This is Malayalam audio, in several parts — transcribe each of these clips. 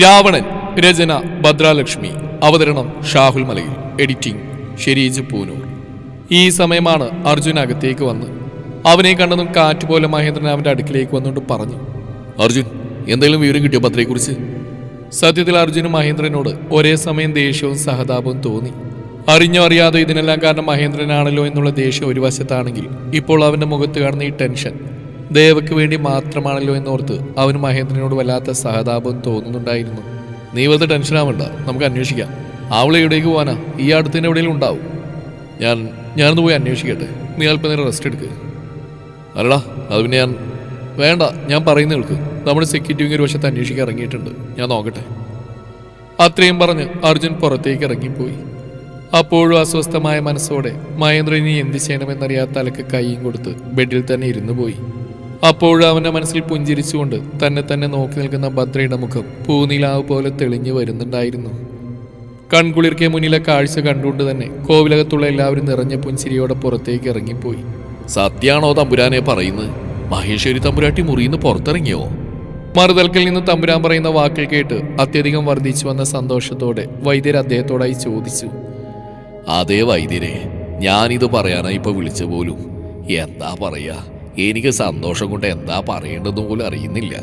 രാവണൻ രചന ഭദ്രാലക്ഷ്മി. അവതരണം ഷാഹുൽ മലയിൽ. എഡിറ്റിംഗ് ഷെരീജ് പൂനൂർ. ഈ സമയമാണ് അർജുൻ അകത്തേക്ക് വന്ന് അവനെ കണ്ടതും കാറ്റ് പോലെ മഹേന്ദ്രൻ അവന്റെ അടുക്കിലേക്ക് വന്നുകൊണ്ട് പറഞ്ഞു അർജുൻ എന്തെങ്കിലും വിവരം കിട്ടിയോ ഭദ്രയെക്കുറിച്ച്? സത്യത്തിൽ അർജുനും മഹേന്ദ്രനോട് ഒരേ സമയം ദേഷ്യവും സഹതാപവും തോന്നി. അറിഞ്ഞോ അറിയാതെ ഇതിനെല്ലാം കാരണം മഹേന്ദ്രനാണല്ലോ എന്നുള്ള ദേഷ്യം ഒരു വശത്താണെങ്കിൽ ഇപ്പോൾ അവന്റെ മുഖത്ത് കാണുന്ന ഈ ടെൻഷൻ ദേവയ്ക്ക് വേണ്ടി മാത്രമാണല്ലോ എന്നോർത്ത് അവന് മഹേന്ദ്രനോട് വല്ലാത്ത സഹതാപം തോന്നുന്നുണ്ടായിരുന്നു. നീ വെറുതെ ടെൻഷൻ ആവണ്ട നമുക്ക് അന്വേഷിക്കാം. അവളെ എവിടേക്ക് പോകാനാ ഈ അടുത്തിന് എവിടെയെങ്കിലും ഉണ്ടാവും. ഞാൻ ഞാനൊന്ന് പോയി അന്വേഷിക്കട്ടെ. നീ അല്പം നേരം റെസ്റ്റ് എടുക്ക്. അല്ലടാ അത് പിന്നെ ഞാൻ വേണ്ട ഞാൻ പറയുന്ന കേൾക്ക്. നമ്മുടെ സെക്യൂരിറ്റി വിങ് ഒരു വശത്ത് അന്വേഷിക്കാൻ ഇറങ്ങിയിട്ടുണ്ട്. ഞാൻ നോക്കട്ടെ. അത്രയും പറഞ്ഞ് അർജുൻ പുറത്തേക്ക് ഇറങ്ങിപ്പോയി. അപ്പോഴും അസ്വസ്ഥമായ മനസ്സോടെ മഹേന്ദ്രനി എന്ത് ചെയ്യണമെന്നറിയാത്ത അലക്ക് കൈയും കൊടുത്ത് ബെഡിൽ തന്നെ ഇരുന്നു പോയി. അപ്പോഴും അവന്റെ മനസ്സിൽ പുഞ്ചിരിച്ചുകൊണ്ട് തന്നെ തന്നെ നോക്കി നിൽക്കുന്ന ഭദ്രയുടെ മുഖം പൂനിലാവ് പോലെ തെളിഞ്ഞു വരുന്നുണ്ടായിരുന്നു. കൺകുളിർക്കെ മുന്നിലെ കാഴ്ച കണ്ടുകൊണ്ട് തന്നെ കോവിലകത്തുള്ള എല്ലാവരും നിറഞ്ഞ പുഞ്ചിരിയോടെ പുറത്തേക്ക് ഇറങ്ങിപ്പോയി. സത്യാണോ തമ്പുരാനെ പറയുന്നത്? മഹേശ്വരി തമ്പുരാട്ടി മുറിയിന്ന് പുറത്തിറങ്ങിയോ? മറുതൽക്കിൽ നിന്ന് തമ്പുരാൻ പറയുന്ന വാക്കിൽ കേട്ട് അത്യധികം വർദ്ധിച്ചു വന്ന സന്തോഷത്തോടെ വൈദ്യർ അദ്ദേഹത്തോടായി ചോദിച്ചു. അതേ വൈദ്യരെ ഞാനിത് പറയാനായി ഇപ്പൊ വിളിച്ച പോലും എന്താ പറയാ? എനിക്ക് സന്തോഷം കൊണ്ട് എന്താ പറയേണ്ടതെന്ന് പോലും അറിയുന്നില്ല.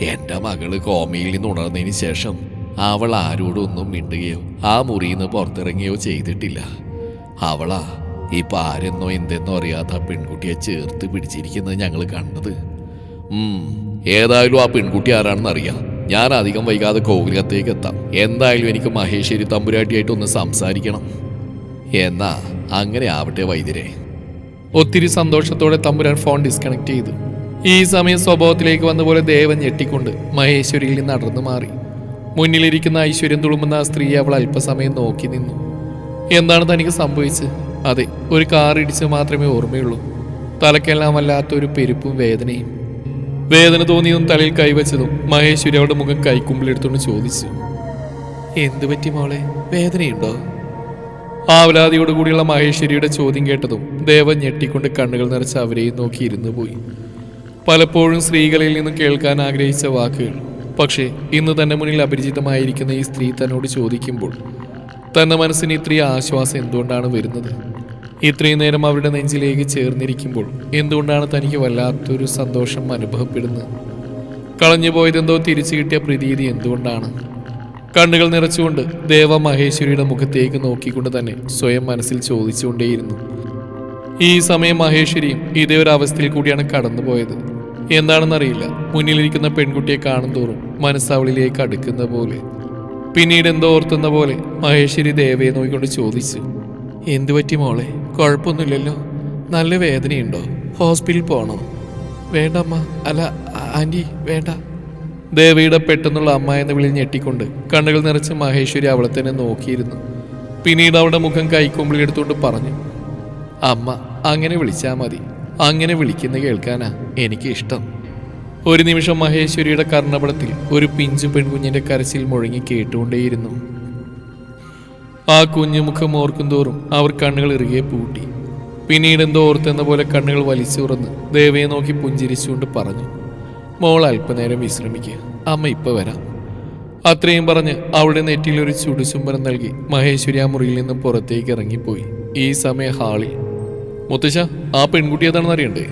എന്റെ മകൾ കോമയിൽ നിന്ന് ഉണർന്നതിന് ശേഷം അവൾ ആരോടും ഒന്നും മിണ്ടുകയോ ആ മുറിയിൽ നിന്ന് പുറത്തിറങ്ങുകയോ ചെയ്തിട്ടില്ല. അവളാ ഇപ്പം ആരെന്നോ എന്തെന്നോ അറിയാത്ത ആ പെൺകുട്ടിയെ ചേർത്ത് പിടിച്ചിരിക്കുന്നത് ഞങ്ങൾ കണ്ടത്. ഏതായാലും ആ പെൺകുട്ടി ആരാണെന്ന് അറിയാം ഞാൻ അധികം വൈകാതെ കോവിലകത്തേക്ക് എത്താം. എന്തായാലും എനിക്ക് മഹേശ്വരി തമ്പുരാട്ടിയായിട്ട് ഒന്ന് സംസാരിക്കണം. എന്നാ അങ്ങനെ ആവട്ടെ വൈദ്യരെ. ഒത്തിരി സന്തോഷത്തോടെ തമ്പുരാൻ ഫോൺ ഡിസ്കണക്ട് ചെയ്തു. ഈ സമയം സ്വഭാവത്തിലേക്ക് വന്ന പോലെ ദേവൻ ഞെട്ടിക്കൊണ്ട് മഹേശ്വരിയിൽ നിന്ന് അടർന്നു മാറി. മുന്നിലിരിക്കുന്ന ഐശ്വര്യം തുളുമ്പുന്ന ആ സ്ത്രീയെ അവൾ അല്പസമയം നോക്കി നിന്നു. എന്താണ് തനിക്ക് സംഭവിച്ചത്? അതെ ഒരു കാർ ഇടിച്ച് മാത്രമേ ഓർമ്മയുള്ളൂ. തലക്കെല്ലാം വല്ലാത്തൊരു പെരുപ്പും വേദനയും. വേദന തോന്നിയതും തലയിൽ കൈവച്ചതും മഹേശ്വരി അവളുടെ മുഖം കൈക്കുമ്പിലെടുത്തുകൊണ്ട് ചോദിച്ചു. എന്തു പറ്റി മോളെ? വേദനയുണ്ടോ? ആവലാതിയോടുകൂടിയുള്ള മഹേശ്വരിയുടെ ചോദ്യം കേട്ടതും ദേവൻ ഞെട്ടിക്കൊണ്ട് കണ്ണുകൾ നിറച്ച് അവരെയും നോക്കി ഇരുന്നു പോയി. പലപ്പോഴും സ്ത്രീകളിൽ നിന്ന് കേൾക്കാൻ ആഗ്രഹിച്ച വാക്കുകൾ പക്ഷേ ഇന്ന് തന്നെ മുന്നിൽ അപരിചിതമായിരിക്കുന്ന ഈ സ്ത്രീ തന്നോട് ചോദിക്കുമ്പോൾ തന്റെ മനസ്സിന് ഇത്രയും ആശ്വാസം എന്തുകൊണ്ടാണ് വരുന്നത്? ഇത്രയും നേരം അവരുടെ നെഞ്ചിലേക്ക് ചേർന്നിരിക്കുമ്പോൾ എന്തുകൊണ്ടാണ് തനിക്ക് വല്ലാത്തൊരു സന്തോഷം അനുഭവപ്പെടുന്നത്? കളഞ്ഞു പോയതെന്തോ തിരിച്ചു കിട്ടിയ പ്രതീതി എന്തുകൊണ്ടാണ്? കണ്ണുകൾ നിറച്ചുകൊണ്ട് ദേവ മഹേശ്വരിയുടെ മുഖത്തേക്ക് നോക്കിക്കൊണ്ട് തന്നെ സ്വയം മനസ്സിൽ ചോദിച്ചുകൊണ്ടേയിരുന്നു. ഈ സമയം മഹേശ്വരിയും ഇതേ ഒരു അവസ്ഥയിൽ കൂടിയാണ് കടന്നുപോയത്. എന്താണെന്നറിയില്ല. മുന്നിലിരിക്കുന്ന പെൺകുട്ടിയെ കാണുന്തോറും മനസ്സവളിലേക്ക് അടുക്കുന്ന പോലെ. പിന്നീട് എന്തോ ഓർത്തുന്ന പോലെ മഹേശ്വരി ദേവയെ നോക്കിക്കൊണ്ട് ചോദിച്ചു. എന്തു പറ്റി മോളെ? കുഴപ്പമൊന്നുമില്ലല്ലോ. നല്ല വേദനയുണ്ടോ? ഹോസ്പിറ്റലിൽ പോകണോ? വേണ്ടമ്മ അല്ല ആന്റി വേണ്ട. ദേവയുടെ പെട്ടെന്നുള്ള അമ്മ എന്ന വിളി ഞെട്ടിക്കൊണ്ട് കണ്ണുകൾ നിറച്ച് മഹേശ്വരി അവളെ തന്നെ നോക്കിയിരുന്നു. പിന്നീട് അവളുടെ മുഖം കൈക്കൊമ്പിളി എടുത്തുകൊണ്ട് പറഞ്ഞു അമ്മ അങ്ങനെ വിളിച്ചാൽ മതി. അങ്ങനെ വിളിക്കുന്ന കേൾക്കാനാ എനിക്ക് ഇഷ്ടം. ഒരു നിമിഷം മഹേശ്വരിയുടെ കർണപടത്തിൽ ഒരു പിഞ്ചു പെൺകുഞ്ഞിന്റെ കരച്ചിൽ മുഴങ്ങി കേട്ടുകൊണ്ടേയിരുന്നു. ആ കുഞ്ഞു മുഖം ഓർക്കും തോറും അവർ കണ്ണുകൾ ഇറുകെ പൂട്ടി. പിന്നീട് എന്തോ ഓർത്തെന്ന പോലെ കണ്ണുകൾ വലിച്ചു തുറന്ന് ദേവയെ നോക്കി പുഞ്ചിരിച്ചുകൊണ്ട് പറഞ്ഞു മോൾ അല്പനേരം വിശ്രമിക്കുക അമ്മ ഇപ്പൊ വരാം. അത്രയും പറഞ്ഞ് അവളുടെ നെറ്റിയിൽ ഒരു ചുടുചുംബനം നൽകി മഹേശ്വരി ആ മുറിയിൽ നിന്നും പുറത്തേക്ക് ഇറങ്ങിപ്പോയി. ഈ സമയം ഹാളിൽ. മുത്തശ്ശ ആ പെൺകുട്ടി ഏതാണെന്ന് അറിയണ്ടേ?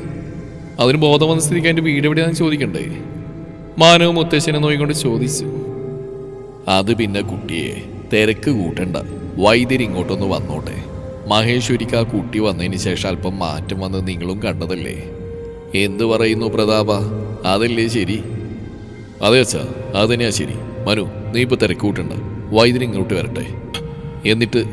അതിന് ബോധം വന്ന സ്ഥിതിക്ക് അതിന്റെ വീട് എവിടെയാണെന്ന് ചോദിക്കണ്ടേ? മാനവ് മുത്തശ്ശനെ നോയിക്കൊണ്ട് ചോദിച്ചു. അത് പിന്നെ കുട്ടിയെ തിരക്ക് കൂട്ടണ്ട. വൈദ്യർ ഇങ്ങോട്ടൊന്ന് വന്നോട്ടെ. മഹേശ്വരിക്ക് ആ കുട്ടി വന്നതിന് ശേഷം അല്പം മാറ്റം വന്ന് നിങ്ങളും കണ്ടതല്ലേ? എന്തു പറയുന്നു പ്രതാപ? അതല്ലേ ശരി? അതെ അച്ഛാ അത് തന്നെയാ ശരി. മനു നീ ഇപ്പൊ തിരക്കൂട്ടണ്ട. വൈദ്യുതി ഇങ്ങോട്ട് വരട്ടെ. എന്നിട്ട്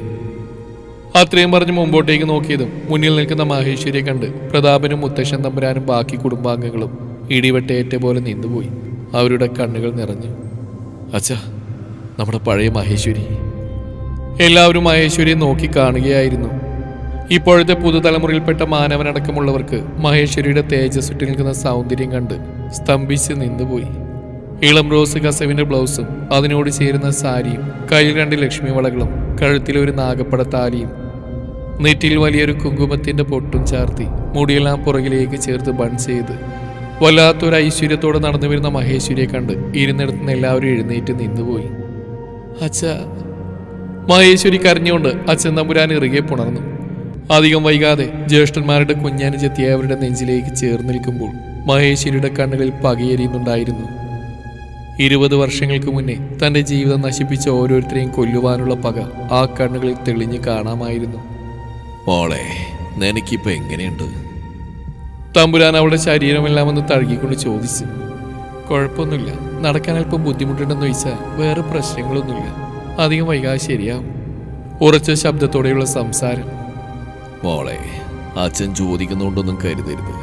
അത്രയും പറഞ്ഞ് മുമ്പോട്ടേക്ക് നോക്കിയതും മുന്നിൽ നിൽക്കുന്ന മഹേശ്വരിയെ കണ്ട് പ്രതാപനും മുത്തശ്ശൻ തമ്പുരാനും ബാക്കി കുടുംബാംഗങ്ങളും ഇടിവെട്ടേറ്റ പോലെ നിന്നുപോയി. അവരുടെ കണ്ണുകൾ നിറഞ്ഞു. അച്ഛാ നമ്മുടെ പഴയ മഹേശ്വരി. എല്ലാവരും മഹേശ്വരിയെ നോക്കി കാണുകയായിരുന്നു. ഇപ്പോഴത്തെ പുതുതലമുറയിൽപ്പെട്ട മാനവനടക്കമുള്ളവർക്ക് മഹേശ്വരിയുടെ തേജസ് ഇട്ട് നിൽക്കുന്ന സൗന്ദര്യം കണ്ട് സ്തംഭിച്ച് നിന്നുപോയി. ഇളം റോസ് കസവിന്റെ ബ്ലൗസും അതിനോട് ചേരുന്ന സാരിയും കയ്യിൽ രണ്ട് ലക്ഷ്മി വളകളും കഴുത്തിൽ ഒരു നാഗപ്പട താലിയും നെറ്റിയിൽ വലിയൊരു കുങ്കുമത്തിന്റെ പൊട്ടും ചാർത്തി മുടിയെല്ലാം പുറകിലേക്ക് ചേർത്ത് ബൺ ചെയ്ത് വല്ലാത്തൊരു ഐശ്വര്യത്തോടെ നടന്നു വരുന്ന മഹേശ്വരിയെ കണ്ട് ഇരുന്നിടത്ത് നിന്ന് എല്ലാവരും എഴുന്നേറ്റ് നിന്നുപോയി. അച്ഛ മഹേശ്വരി കരഞ്ഞുകൊണ്ട് അച്ഛൻ തമ്പുരാൻ ഇറുകെ പുണർന്നു. അധികം വൈകാതെ ജ്യേഷ്ഠന്മാരുടെ കുഞ്ഞാനുജെത്തി അവരുടെ നെഞ്ചിലേക്ക് ചേർന്ന് നിൽക്കുമ്പോൾ മഹേശ്വരിയുടെ കണ്ണുകളിൽ പകയെരിയുന്നുണ്ടായിരുന്നു. ഇരുപത് വർഷങ്ങൾക്ക് മുന്നേ തന്റെ ജീവിതം നശിപ്പിച്ച ഓരോരുത്തരെയും കൊല്ലുവാനുള്ള പക ആ കണ്ണുകളിൽ തെളിഞ്ഞു കാണാമായിരുന്നു. മോളെ നിനക്കിപ്പോ എങ്ങനെയുണ്ട്? തമ്പുരാൻ അവളുടെ ശരീരമെല്ലാം ഒന്ന് തഴുകിക്കൊണ്ട് ചോദിച്ചു. കുഴപ്പമൊന്നുമില്ല. നടക്കാൻ അല്പം ബുദ്ധിമുട്ടുണ്ടെന്ന് ചോദിച്ചാൽ വേറെ പ്രശ്നങ്ങളൊന്നുമില്ല. അധികം വൈകാതെ ശരിയാവും. ഉറച്ച ശബ്ദത്തോടെയുള്ള സംസാരം മോളെ അച്ഛൻ ചോദിക്കുന്നുണ്ടൊന്നും കരുതരുത്.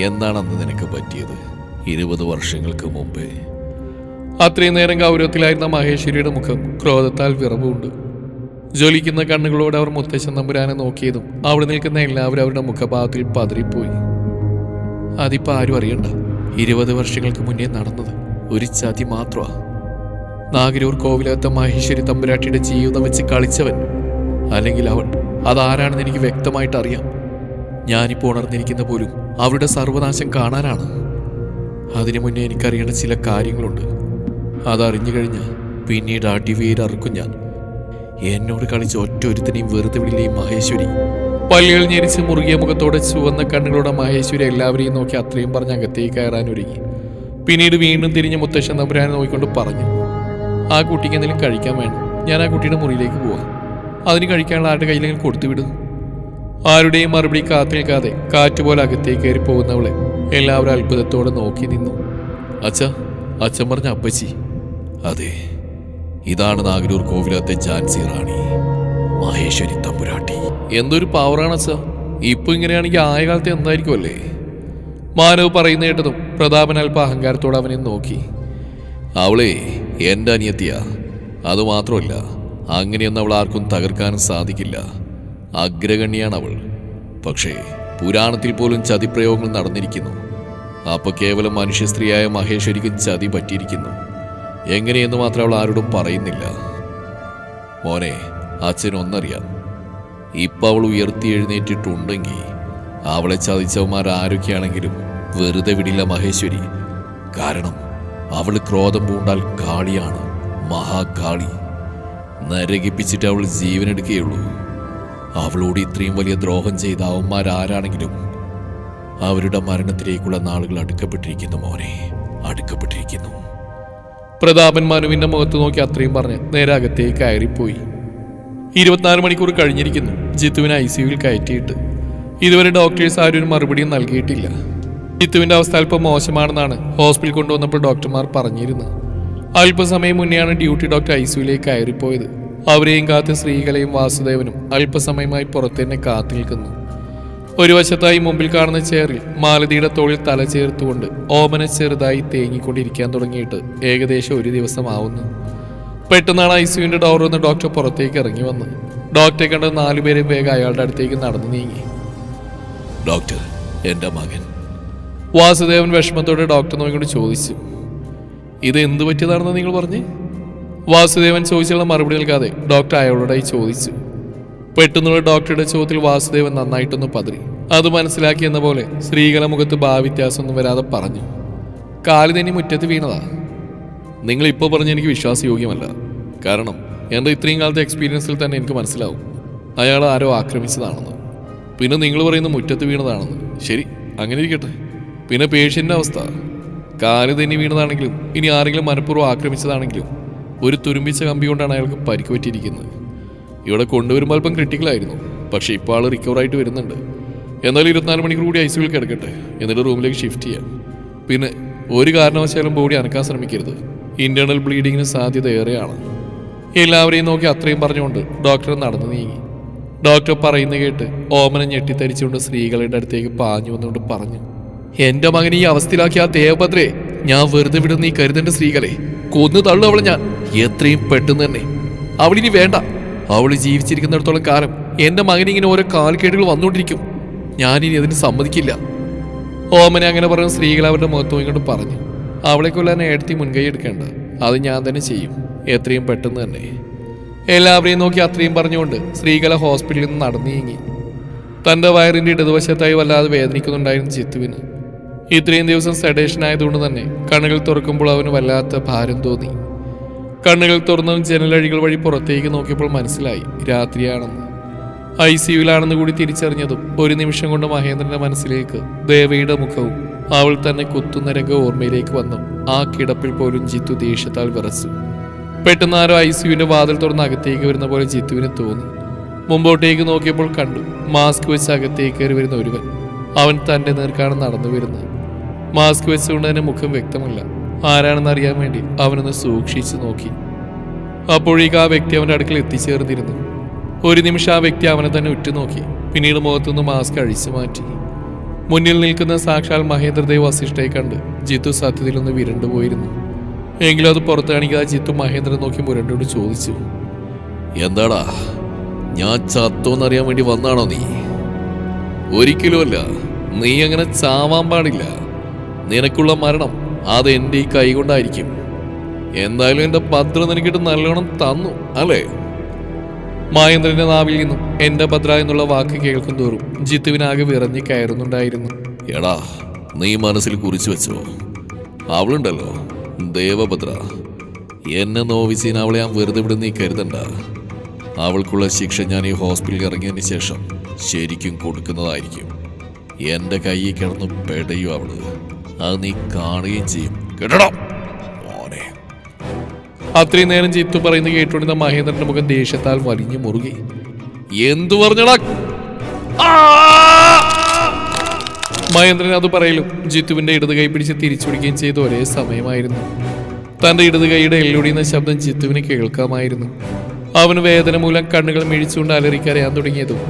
എന്താണ് അന്ന് നിനക്ക് പറ്റിയത്? ഇരുപത് വർഷങ്ങൾക്ക് മുമ്പേ. അത്രയും നേരം ഗൗരവത്തിലായിരുന്ന മഹേശ്വരിയുടെ മുഖം ക്രോധത്താൽ വിറവുണ്ട്. ജ്വലിക്കുന്ന കണ്ണുകളോട് അവർ മുത്തശ്ശൻ തമ്പുരാനെ നോക്കിയതും അവിടെ നിൽക്കുന്ന എല്ലാവരും അവരുടെ മുഖഭാവത്തിൽ പതറിപ്പോയി. അതിപ്പോ ആരും അറിയണ്ട. ഇരുപത് വർഷങ്ങൾക്ക് മുന്നേ നടന്നത് ഒരു ചതി മാത്രമാ. നാഗരൂർ കോവിലകത്തെ മഹേശ്വരി തമ്പുരാട്ടിയുടെ ജീവിതം വെച്ച് കളിച്ചവൻ അല്ലെങ്കിൽ അവൾ അതാരാണെന്ന് എനിക്ക് വ്യക്തമായിട്ട് അറിയാം ഞാനിപ്പോൾ ഉണർന്നിരിക്കുന്ന പോലും അവരുടെ സർവനാശം കാണാനാണ്. അതിനു മുന്നേ എനിക്കറിയേണ്ട ചില കാര്യങ്ങളുണ്ട്. അതറിഞ്ഞു കഴിഞ്ഞാൽ പിന്നീട് അടിവേരറുക്കും ഞാൻ. എന്നോട് കളിച്ച ഒറ്റ ഒരുത്തിനെയും വെറുതെ വിടില്ലേ മഹേശ്വരി? പല്ലുകൾ ഞെരിച്ച് മുറുകിയ മുഖത്തോടെ ചുവന്ന കണ്ണുകളോടെ മഹേശ്വരി എല്ലാവരെയും നോക്കി അത്രയും പറഞ്ഞ് അകത്തേക്ക് കയറാൻ ഒരുങ്ങി. പിന്നീട് വീണ്ടും തിരിഞ്ഞ് മുത്തശ്ശൻ തമ്പുരാനെ നോക്കിക്കൊണ്ട് പറഞ്ഞു ആ കുട്ടിക്ക് എന്തെങ്കിലും കഴിക്കാൻ വേണം. ഞാൻ ആ കുട്ടിയുടെ മുറിയിലേക്ക് പോവാം. അതിന് കഴിക്കാനുള്ള ആരുടെ കയ്യിലെങ്കിലും കൊടുത്തു വിടും. ആരുടെയും മറുപടി കാത്തു നിൽക്കാതെ കാറ്റുപോലെ അകത്തേക്ക് കയറി പോകുന്നവളെ എല്ലാവരും അത്ഭുതത്തോടെ നോക്കി നിന്നു. അച്ഛ അച്ഛൻ പറഞ്ഞ അപ്പച്ചി. അതെ ഇതാണ് നാഗരൂർ കോവിലത്തെ ജാൻസി റാണി മഹേശ്വരി തമ്പുരാട്ടി. എന്തൊരു പവറാണ് അച്ഛ. ഇപ്പൊ ഇങ്ങനെയാണെങ്കിൽ ആയ കാലത്ത് എന്തായിരിക്കും അല്ലേ? മാനവ് പറയുന്ന കേട്ടതും പ്രതാപൻ അല്പ അഹങ്കാരത്തോടെ അവനെ നോക്കി. അവളെ എന്റെ അനിയത്തിയാ. അതുമാത്രമല്ല അങ്ങനെയൊന്നും അവൾ ആർക്കും തകർക്കാനും സാധിക്കില്ല. അഗ്രഗണ്യാണ് അവൾ പക്ഷേ പുരാണത്തിൽ പോലും ചതിപ്രയോഗങ്ങൾ നടന്നിരിക്കുന്നു. അപ്പൊ കേവലം മനുഷ്യ സ്ത്രീയായ മഹേശ്വരിക്കും ചതി പറ്റിയിരിക്കുന്നു. എങ്ങനെയെന്ന് മാത്രം അവൾ ആരോടും പറയുന്നില്ല. മോനെ അച്ഛൻ ഒന്നറിയാം. ഇപ്പൊ അവൾ ഉയർത്തി എഴുന്നേറ്റിട്ടുണ്ടെങ്കിൽ അവളെ ചതിച്ചവന്മാർ ആരൊക്കെയാണെങ്കിലും വെറുതെ വിടില്ല മഹേശ്വരി. കാരണം അവൾ ക്രോധം പൂണ്ടാൽ കാളിയാണ് മഹാകാളി. നരകിപ്പിച്ചിട്ട് അവൾ ജീവനെടുക്കുകയുള്ളൂ. അവളോട് ഇത്രയും വലിയ ദ്രോഹം ചെയ്ത അവന്മാരാരാണെങ്കിലും അവരുടെ മരണത്തിലേക്കുള്ള നാളുകൾ അടുക്കപ്പെട്ടിരിക്കുന്നു മോനെ അടുക്കപ്പെട്ടിരിക്കുന്നു. പ്രതാപൻ മനുവിന്റെ മുഖത്ത് നോക്കി അത്രയും പറഞ്ഞ് നേരെ അകത്തേക്ക് കയറിപ്പോയി. ഇരുപത്തിനാല് മണിക്കൂർ കഴിഞ്ഞിരിക്കുന്നു. ജിത്തുവിനെ ഐ സിയുവിൽ കയറ്റിയിട്ട്. ഇതുവരെ ഡോക്ടേഴ്സ് ആരും ഒരു മറുപടിയും നൽകിയിട്ടില്ല. ജിത്തുവിന്റെ അവസ്ഥ അല്പം മോശമാണെന്നാണ് ഹോസ്പിറ്റൽ കൊണ്ടുവന്നപ്പോൾ ഡോക്ടർമാർ പറഞ്ഞിരുന്നത്. അല്പസമയം മുന്നെയാണ് ഡ്യൂട്ടി ഡോക്ടർ ഐ സിയുലേക്ക് കയറിപ്പോയത്. അവരെയും കാത്ത് സ്ത്രീകളെയും വാസുദേവനും അല്പസമയമായി പുറത്തു തന്നെ കാത്തു നിൽക്കുന്നു. ഒരു വശത്തായി മുമ്പിൽ കാണുന്ന ചെയറിൽ മാലതിയുടെ തോളിൽ തല ചേർത്തുകൊണ്ട് ഓമന ചെറുതായി തേങ്ങിക്കൊണ്ടിരിക്കാൻ തുടങ്ങിയിട്ട് ഏകദേശം ഒരു ദിവസമാവുന്നു. പെട്ടെന്നാണ് ഐ സിയുവിന്റെ ഡോർ നിന്ന് ഡോക്ടർ പുറത്തേക്ക് ഇറങ്ങി വന്ന്. ഡോക്ടറെ കണ്ട നാലുപേരും വേഗം അയാളുടെ അടുത്തേക്ക് നടന്നു നീങ്ങി. ഡോക്ടർ എന്റെ മകൻ. വാസുദേവൻ വിഷമത്തോടെ ഡോക്ടർ നോക്കിക്കൊണ്ട് ചോദിച്ചു. ഇത് എന്ത് പറ്റിയതാണെന്ന് നിങ്ങൾ പറഞ്ഞ്? വാസുദേവൻ ചോദിച്ചുള്ള മറുപടി നൽകാതെ ഡോക്ടർ അയാളോടായി ചോദിച്ചു. പെട്ടെന്നുള്ള ഡോക്ടറുടെ ചോദ്യത്തിൽ വാസുദേവൻ നന്നായിട്ടൊന്ന് പതിരി അത് മനസ്സിലാക്കിയെന്ന പോലെ സ്ത്രീകളെ മുഖത്ത് ഭാവ്യത്യാസമൊന്നും വരാതെ പറഞ്ഞു. കാൽ തന്നെ മുറ്റത്ത് വീണതാ. നിങ്ങൾ ഇപ്പോൾ പറഞ്ഞ എനിക്ക് വിശ്വാസയോഗ്യമല്ല. കാരണം എന്റെ ഇത്രയും കാലത്തെ എക്സ്പീരിയൻസിൽ തന്നെ എനിക്ക് മനസ്സിലാവും. അയാൾ ആരോ ആക്രമിച്ചതാണെന്ന്. പിന്നെ നിങ്ങൾ പറയുന്ന മുറ്റത്ത് വീണതാണെന്ന്. ശരി അങ്ങനെ ഇരിക്കട്ടെ. പിന്നെ പേഷ്യന്റെ അവസ്ഥ. കാൽ തന്നെ വീണതാണെങ്കിലും ഇനി ആരെങ്കിലും മനഃപൂർവം ആക്രമിച്ചതാണെങ്കിലും ഒരു തുരുമ്പിച്ച കമ്പി കൊണ്ടാണ് അയാൾക്ക് പരിക്ക് പറ്റിയിരിക്കുന്നത് ഇവിടെ കൊണ്ടുവരുമ്പോൾ അല്പം ക്രിട്ടിക്കലായിരുന്നു പക്ഷേ ഇപ്പോൾ ആൾ റിക്കവറായിട്ട് വരുന്നുണ്ട്. എന്നാലും ഇരുപത്തിനാല് മണിക്കൂർ കൂടി ഐ സിയിൽ കിടക്കട്ടെ എന്നിട്ട് റൂമിലേക്ക് ഷിഫ്റ്റ് ചെയ്യാം. പിന്നെ ഒരു കാരണവശാലും ബോഡി അനക്കാൻ ശ്രമിക്കരുത്. ഇന്റേണൽ ബ്ലീഡിങ്ങിന് സാധ്യത ഏറെയാണ്. എല്ലാവരെയും നോക്കി അത്രയും പറഞ്ഞുകൊണ്ട് ഡോക്ടർ നടന്നു നീങ്ങി. ഡോക്ടർ പറയുന്നത് കേട്ട് ഓമന ഞെട്ടിത്തരിച്ചുകൊണ്ട് സ്ത്രീകളുടെ അടുത്തേക്ക് പാഞ്ഞു വന്നുകൊണ്ട് പറഞ്ഞു എന്റെ മകനെ ഈ അവസ്ഥയിലാക്കിയ ആ ഞാൻ വെറുതെ വിടുന്ന ഈ കരുതന്റെ സ്ത്രീകളെ കൊന്നു തള്ളു അവളെ ഞാൻ. എത്രയും പെട്ടെന്ന് തന്നെ. അവളിനി വേണ്ട. അവൾ ജീവിച്ചിരിക്കുന്നിടത്തോളം കാലം എന്റെ മകനിങ്ങനെ ഓരോ കാൽക്കേടുകൾ വന്നുകൊണ്ടിരിക്കും. ഞാനിനി അതിന് സമ്മതിക്കില്ല. ഓമനെ അങ്ങനെ പറഞ്ഞ സ്ത്രീകൾ അവരുടെ മുഖത്ത് ഇങ്ങോട്ട് പറഞ്ഞു അവളെ കൊല്ലാൻ എടുത്തി മുൻകൈ എടുക്കേണ്ട. അത് ഞാൻ തന്നെ ചെയ്യും. എത്രയും പെട്ടെന്ന് തന്നെ. എല്ലാവരെയും നോക്കി അത്രയും പറഞ്ഞുകൊണ്ട് സ്ത്രീകളെ ഹോസ്പിറ്റലിൽ നിന്ന് നടന്നു നീങ്ങി തന്റെ വയറിന്റെ ഇടതുവശത്തായി വല്ലാതെ വേദനിക്കുന്നുണ്ടായിരുന്നു ചിത്തുവിന് ഇത്രയും ദിവസം സെഡേഷൻ ആയതുകൊണ്ട് തന്നെ കണ്ണുകൾ തുറക്കുമ്പോൾ അവന് വല്ലാത്ത ഭാരം തോന്നി. കണ്ണുകൾ തുറന്നവൻ ജനലഴികൾ വഴി പുറത്തേക്ക് നോക്കിയപ്പോൾ മനസ്സിലായി രാത്രിയാണെന്ന്. ഐ സിയുലാണെന്ന് കൂടി തിരിച്ചറിഞ്ഞതും ഒരു നിമിഷം കൊണ്ട് മഹേന്ദ്രന്റെ മനസ്സിലേക്ക് ദേവയുടെ മുഖവും അവൾ തന്നെ കുത്തുന്ന രംഗം ഓർമ്മയിലേക്ക് വന്നു. ആ കിടപ്പിൽ പോലും ജിത്തു ദേഷ്യത്താൽ വിറച്ചു. പെട്ടെന്ന് ആരോ ഐ സിയുവിന്റെ വാതിൽ തുറന്ന് അകത്തേക്ക് വരുന്ന പോലെ ജിത്തുവിന് തോന്നി. മുമ്പോട്ടേക്ക് നോക്കിയപ്പോൾ കണ്ടു മാസ്ക് വെച്ച് അകത്തേക്ക് കയറി വരുന്ന ഒരുവൻ. അവൻ തന്റെ നേർക്കാണ് നടന്നു വരുന്നത് മാസ്ക് വെച്ചുകൊണ്ട് തന്നെ മുഖം വ്യക്തമല്ല. ആരാണെന്ന് അറിയാൻ വേണ്ടി അവനൊന്ന് സൂക്ഷിച്ചു നോക്കി. അപ്പോഴേക്ക് ആ വ്യക്തി അവന്റെ അടുക്കൽ എത്തിച്ചേർന്നിരുന്നു. ഒരു നിമിഷം ആ വ്യക്തി അവനെ തന്നെ ഉറ്റുനോക്കി. പിന്നീട് മുഖത്തുനിന്ന് മാസ്ക് അഴിച്ചു മാറ്റി. മുന്നിൽ നിൽക്കുന്ന സാക്ഷാൽ മഹേന്ദ്രദേവ് വസിഷ്ഠയെ കണ്ട് ജിത്തു സത്യത്തിലൊന്ന് വിരണ്ടുപോയിരുന്നു എങ്കിലും അത് പുറത്ത് കാണിക്കാതെ ജിത്തു മഹേന്ദ്രൻ നോക്കി മുരണ്ടോട് ചോദിച്ചു എന്താടാ? ഞാൻ ചത്തോന്നറിയാൻ വേണ്ടി വന്നാണോ നീ? ഒരിക്കലുമല്ല. നീ അങ്ങനെ ചാവാൻ പാടില്ല. നിനക്കുള്ള മരണം അത് എന്റെ ഈ കൈ കൊണ്ടായിരിക്കും. എന്തായാലും എന്റെ ഭദ്ര നിനക്കിട്ട് നല്ലോണം തന്നു അല്ലേ? മഹേന്ദ്രന്റെ നാവിൽ നിന്നും എന്റെ ഭദ്ര എന്നുള്ള വാക്ക് കേൾക്കും തോറും ജിത്തുവിനാകെ വിറഞ്ഞു കയറുന്നുണ്ടായിരുന്നു. എടാ നീ മനസ്സിൽ കുറിച്ചു വെച്ചോ. അവളുണ്ടല്ലോ ദേവഭദ്ര എന്നെ നോവിച്ചീൻ അവളെ ഞാൻ വെറുതെ വിടുന്ന നീ കരുതണ്ട. അവൾക്കുള്ള ശിക്ഷ ഞാൻ ഈ ഹോസ്പിറ്റലിൽ ഇറങ്ങിയതിന് ശേഷം ശരിക്കും കൊടുക്കുന്നതായിരിക്കും. എന്റെ കയ്യിൽ കിടന്ന് പെടയും അവൾ? അത് നീ കാണുകയും ചെയ്യും. കേട്ടോ അത്രയും നേരം ജിത്തു പറയുന്നത് കേട്ടുകൊണ്ടിരുന്ന മഹേന്ദ്രന്റെ മുഖം ദേഷ്യത്താൽ വലിഞ്ഞു മുറുകി. എന്തു പറഞ്ഞടാ? മഹേന്ദ്രൻ അത് പറയലും ജിത്തുവിന്റെ ഇടത് കൈ പിടിച്ച് തിരിച്ചുപിടിക്കുകയും ചെയ്ത ഒരേ സമയമായിരുന്നു. തന്റെ ഇടത് കൈയുടെ എല്ലൊടിയുന്ന ശബ്ദം ജിത്തുവിന് കേൾക്കാമായിരുന്നു. അവന് വേദന മൂലം കണ്ണുകൾ മിഴിച്ചുകൊണ്ട് അലറിക്കരയാൻ തുടങ്ങിയതും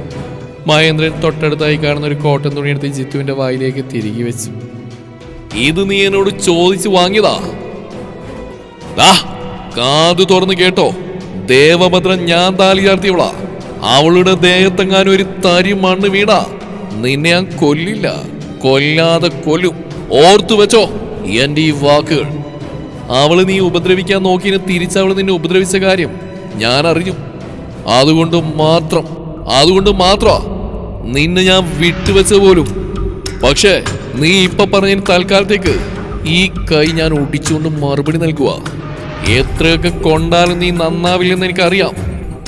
മഹേന്ദ്രൻ തൊട്ടടുത്തായി കാണുന്ന ഒരു കോട്ടൻ തുണിയെടുത്ത് ജിത്തുവിന്റെ വായിലേക്ക് തിരികെ വെച്ചു. ഇത് നീ എന്നോട് ചോദിച്ചു വാങ്ങിയതാ. ദാ, കാതു തുറന്ന് കേട്ടോ. ദേവഭദ്രൻ ഞാൻ താലി ചാർത്തിയവളാ. അവളുടെ ദേഹത്തെങ്ങാനും ഒരു തരി മണ്ണ് വീടാ നിന്നെ ഞാൻ കൊല്ലില്ല. കൊല്ലാതെ കൊല്ലും. ഓർത്തു വെച്ചോ എന്റെ ഈ വാക്കുകൾ. അവൾ നീ ഉപദ്രവിക്കാൻ നോക്കിയതിന് തിരിച്ചവൾ നിന്നെ ഉപദ്രവിച്ച കാര്യം ഞാൻ അറിഞ്ഞു. അതുകൊണ്ട് മാത്രം അതുകൊണ്ട് മാത്രമാ നിന്നെ ഞാൻ വിട്ടുവെച്ച പോലും. പക്ഷേ നീ ഇപ്പൊ പറഞ്ഞ തൽക്കാലത്തേക്ക് ഈ കൈ ഞാൻ ഒടിച്ചുകൊണ്ട് മറുപടി നൽകുക എത്രയൊക്കെ കൊണ്ടാലും നീ നന്നാവില്ലെന്ന് എനിക്കറിയാം.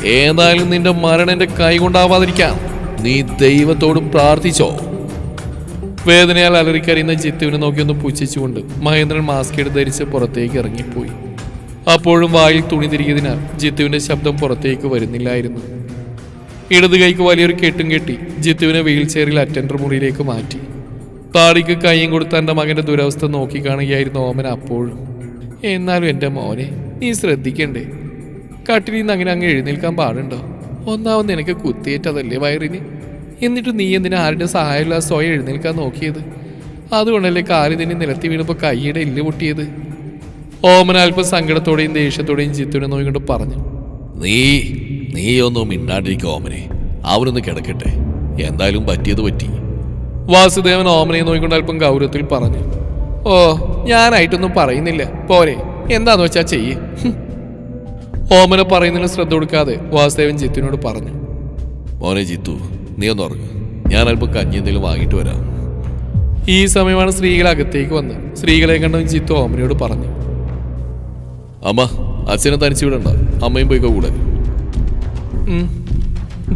ഏതായാലും നിന്റെ മരണം കൈ കൊണ്ടാവാതിരിക്കാം. നീ ദൈവത്തോട് പ്രാർത്ഥിച്ചോ. വേദനയാൽ അലറിക്കറിയുന്ന ജിത്തുവിനെ നോക്കി ഒന്ന് പുച്ഛിച്ചുകൊണ്ട് മഹേന്ദ്രൻ മാസ്ക് എടുത്ത് ധരിച്ച് പുറത്തേക്ക് ഇറങ്ങിപ്പോയി. അപ്പോഴും വായിൽ തുണി തിരികിയതിനാൽ ജിത്തുവിന്റെ ശബ്ദം പുറത്തേക്ക് വരുന്നില്ലായിരുന്നു. ഇടത് കൈക്ക് വലിയൊരു കെട്ടും കെട്ടി ജിത്തുവിനെ വീൽ ചെയറിൽ അറ്റൻഡർ മുറിയിലേക്ക് മാറ്റി. താടിക്ക് കൈയും കൊടുത്ത് എന്റെ മകന്റെ ദുരവസ്ഥ നോക്കിക്കാണുകയായിരുന്നു ഓമൻ അപ്പോഴും. എന്നാലും എന്റെ മോനെ നീ ശ്രദ്ധിക്കണ്ടേ? കട്ടിലിൽ നിന്ന് അങ്ങനെ അങ്ങ് എഴുന്നേൽക്കാൻ പാടുണ്ടോ? ഒന്നാമത് നിനക്ക് കുത്തിയേറ്റതല്ലേ വയറിന്? എന്നിട്ട് നീ എന്തിനാ ആരുടെ സഹായമില്ലാതെ സ്വയം എഴുന്നേൽക്കാൻ നോക്കിയത്? അതുകൊണ്ടല്ലേ കാൽ തന്നെ നിലത്തി വീണപ്പോൾ കൈയുടെ എല്ല് പൊട്ടിയത്? ഓമൻ അല്പം സങ്കടത്തോടെയും ദേഷ്യത്തോടെയും ജിത്തുവിനെ നോക്കിക്കൊണ്ട് പറഞ്ഞു നീ നീയൊന്നും ഒന്നും ഓമനെ. അവനൊന്ന് കിടക്കട്ടെ. എന്തായാലും പറ്റിയത് പറ്റി. വാസുദേവൻ ഓമനയെ നോക്കിക്കൊണ്ട് അല്പം ഗൗരവത്തിൽ പറഞ്ഞു ഓ ഞാനായിട്ടൊന്നും പറയുന്നില്ല. പോരെ. എന്താന്ന് വെച്ചാ ചെയ്യ്. ഓമന പറയുന്നതിന് ശ്രദ്ധ കൊടുക്കാതെ വാസുദേവൻ ജിത്തുവിനോട് പറഞ്ഞു മോനെ ജിത്തു നീ ഒന്ന് ഉറങ്ങ്. ഞാൻ അല്പം കഞ്ഞി എന്തെങ്കിലും വാങ്ങിയിട്ട് വരാം. ഈ സമയമാണ് സ്ത്രീകൾ അകത്തേക്ക് വന്ന് സ്ത്രീകളെ കണ്ടും ജിത്തു ഓമനയോട് പറഞ്ഞു അമ്മ അച്ഛനെ തനിച്ചു വിടണ്ട. അമ്മയും പോയിക്കോ കൂടെ.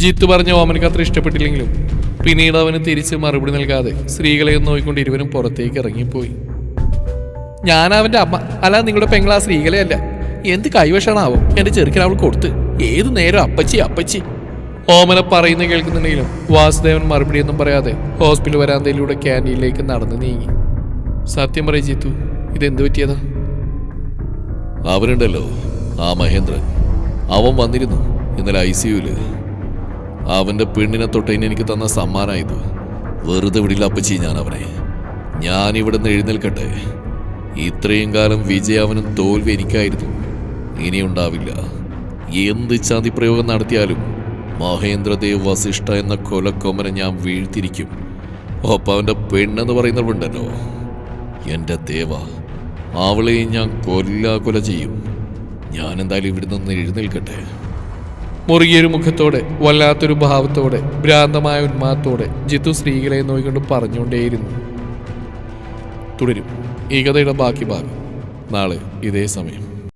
ജിത്തു പറഞ്ഞ ഓമനക്ക് അത്ര ഇഷ്ടപ്പെട്ടില്ലെങ്കിലും പിന്നീട് അവന് തിരിച്ച് മറുപടി നൽകാതെ സ്ത്രീകളെ നോയിക്കൊണ്ട് ഇരുവരും പുറത്തേക്ക് ഇറങ്ങിപ്പോയി. ഞാൻ അവന്റെ അമ്മ അല്ല നിങ്ങളുടെ പെങ്ങളാ സ്ത്രീകളെ അല്ല. എന്ത് കൈവശമാണാവോ? എന്റെ ചെറുക്കൻ അവൾ കൊടുത്ത്. ഏതു നേരം അപ്പച്ചി അപ്പച്ചി. ഓമന പറയുന്ന കേൾക്കുന്നുണ്ടെങ്കിലും വാസുദേവൻ മറുപടിയൊന്നും പറയാതെ ഹോസ്പിറ്റൽ വരാന്തയിലൂടെ ക്യാന്റീനിലേക്ക് നടന്നു നീങ്ങി. സത്യം പറയും ജീത്തു ഇതെന്ത് പറ്റിയതാ? അവനുണ്ടല്ലോ ആ മഹേന്ദ്രൻ. അവൻ വന്നിരുന്നു ഇന്നലെ ഐ സിയുൽ അവന്റെ പെണ്ണിനെ തൊട്ടതിന് എനിക്ക് തന്ന സമ്മാനായത് വെറുതെ വിടില്ല അപ്പച്ചി ഞാൻ അവനെ ഞാൻ ഇവിടെ നിന്ന് എഴുന്നേൽക്കട്ടെ. ഇത്രയും കാലം വിജയാവനും തോൽവി എനിക്കായിരുന്നു. ഇനി ഉണ്ടാവില്ല. എന്ത് ചതി പ്രയോഗം നടത്തിയാലും മഹേന്ദ്രദേവ് വസിഷ്ഠ എന്ന കൊലക്കൊമനെ ഞാൻ വീഴ്ത്തിരിക്കും ഒപ്പം അവന്റെ പെണ്ണെന്ന് പറയുന്നവണ്ടല്ലോ എന്റെ ദേവ അവളെയും ഞാൻ കൊല്ലാകൊല ചെയ്യും. ഞാൻ എന്തായാലും ഇവിടെ നിന്ന് എഴുന്നേൽക്കട്ടെ. മുറുകിയൊരു മുഖത്തോടെ വല്ലാത്തൊരു ഭാവത്തോടെ ഭ്രാന്തമായ ഉന്മാത്തോടെ ജിത്തു സ്ത്രീകളെ നോക്കിക്കൊണ്ട് പറഞ്ഞുകൊണ്ടേയിരുന്നു. തുടരും. ഈ കഥയുടെ ബാക്കി ഭാഗം. നാളെ ഇതേ സമയം.